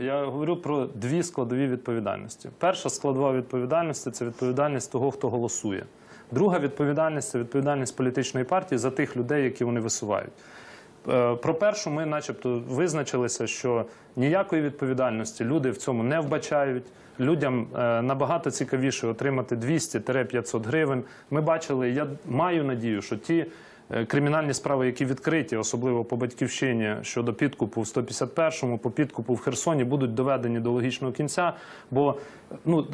Я говорю про дві складові відповідальності. Перша складова відповідальності це відповідальність того, хто голосує. Друга відповідальність це відповідальність політичної партії за тих людей, які вони висувають. Е, Про першу ми, начебто, визначилися, що ніякої відповідальності люди в цьому не вбачають. Людям е, набагато цікавіше отримати 200-500 гривень. Ми бачили, я маю надію, що ті кримінальні справи, які відкриті, особливо по батьківщині щодо підкупу в 151-му, по підкупу в Херсоні, будуть доведені до логічного кінця. Бо ну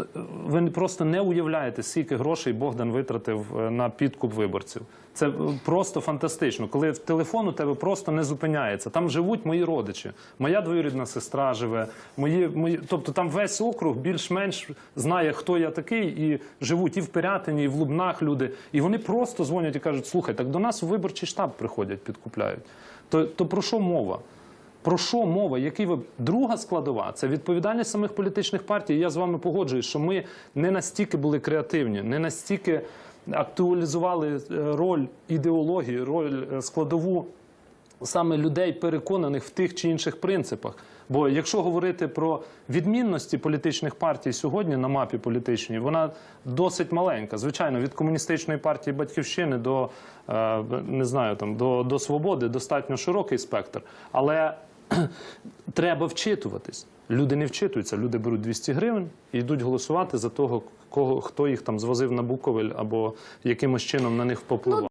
ви просто не уявляєте, скільки грошей Богдан витратив е, на підкуп виборців. Це е, просто фантастично. Коли телефон у тебе просто не зупиняється. Там живуть мої родичі. Моя двоюрідна сестра живе. Мої, мої, тобто там весь округ більш-менш знає, хто я такий, і живуть і в Пирятині, і в Лубнах люди. І вони просто дзвонять і кажуть: слухай, так до нас у виборчий штаб приходять, підкупляють. То, то про що мова? Про що мова? Який ви друга складова? Це відповідальність самих політичних партій. Я з вами погоджуюсь, що ми не настільки були креативні, не настільки актуалізували е, роль ідеології, роль е, складову саме людей, переконаних в тих чи інших принципах. Бо якщо говорити про відмінності політичних партій сьогодні на мапі політичній, вона досить маленька. Звичайно, від комуністичної партії батьківщини до е, не знаю там до, до свободи достатньо широкий спектр. Але треба вчитуватись. Люди не вчитуються, люди беруть 200 гривень і йдуть голосувати за того, кого хто їх там звозив на Буковель або якимось чином на них попливав.